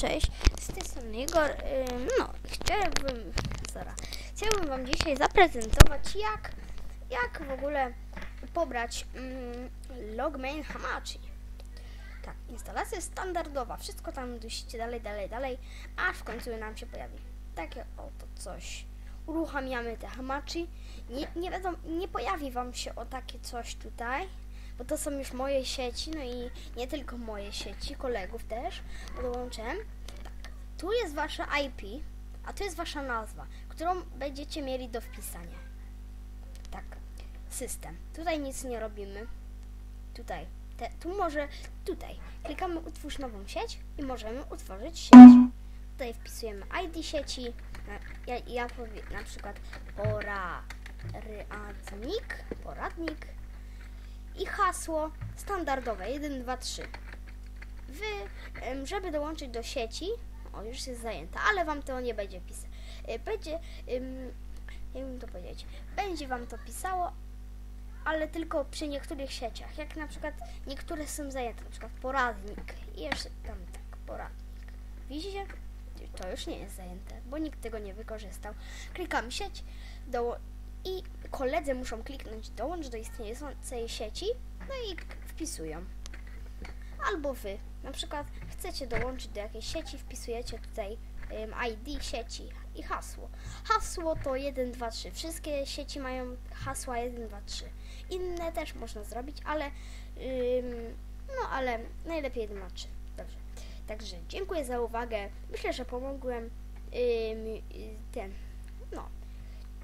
cześć, z tej strony Igor. No, chciałbym, zaraz, chciałbym Wam dzisiaj zaprezentować, jak, jak w ogóle pobrać mm, Logmain Hamachi. Tak, instalacja jest standardowa, wszystko tam dusicie dalej, dalej, dalej, aż w końcu nam się pojawi takie oto coś. Uruchamiamy te Hamachi. Nie, nie wiadomo, nie pojawi Wam się o takie coś tutaj, bo to są już moje sieci, no i nie tylko moje sieci, kolegów też podłączyłem. Tak, tu jest Wasze IP, a tu jest Wasza nazwa, którą będziecie mieli do wpisania. Tak, system. Tutaj nic nie robimy. Tutaj, te, tu może, tutaj. Klikamy utwórz nową sieć i możemy utworzyć sieć. Tutaj wpisujemy ID sieci. Ja, ja powiem na przykład poradnik, poradnik hasło standardowe 1, 2, 3. Wy, żeby dołączyć do sieci, o już jest zajęta, ale wam to nie będzie pisać. Będzie, em, jakbym to powiedzieć, będzie wam to pisało, ale tylko przy niektórych sieciach. Jak na przykład niektóre są zajęte, na przykład poradnik i jeszcze tam tak, poradnik. Widzicie? To już nie jest zajęte, bo nikt tego nie wykorzystał. Klikamy sieć do, i koledzy muszą kliknąć dołącz do istniejącej sieci, no i wpisują. Albo wy, na przykład chcecie dołączyć do jakiejś sieci, wpisujecie tutaj ID sieci i hasło. Hasło to 1, 2, 3. Wszystkie sieci mają hasła 1, 2, 3. Inne też można zrobić, ale ym, no ale najlepiej 1, 2, 3. Dobrze. Także dziękuję za uwagę. Myślę, że pomogłem ym, ten. No.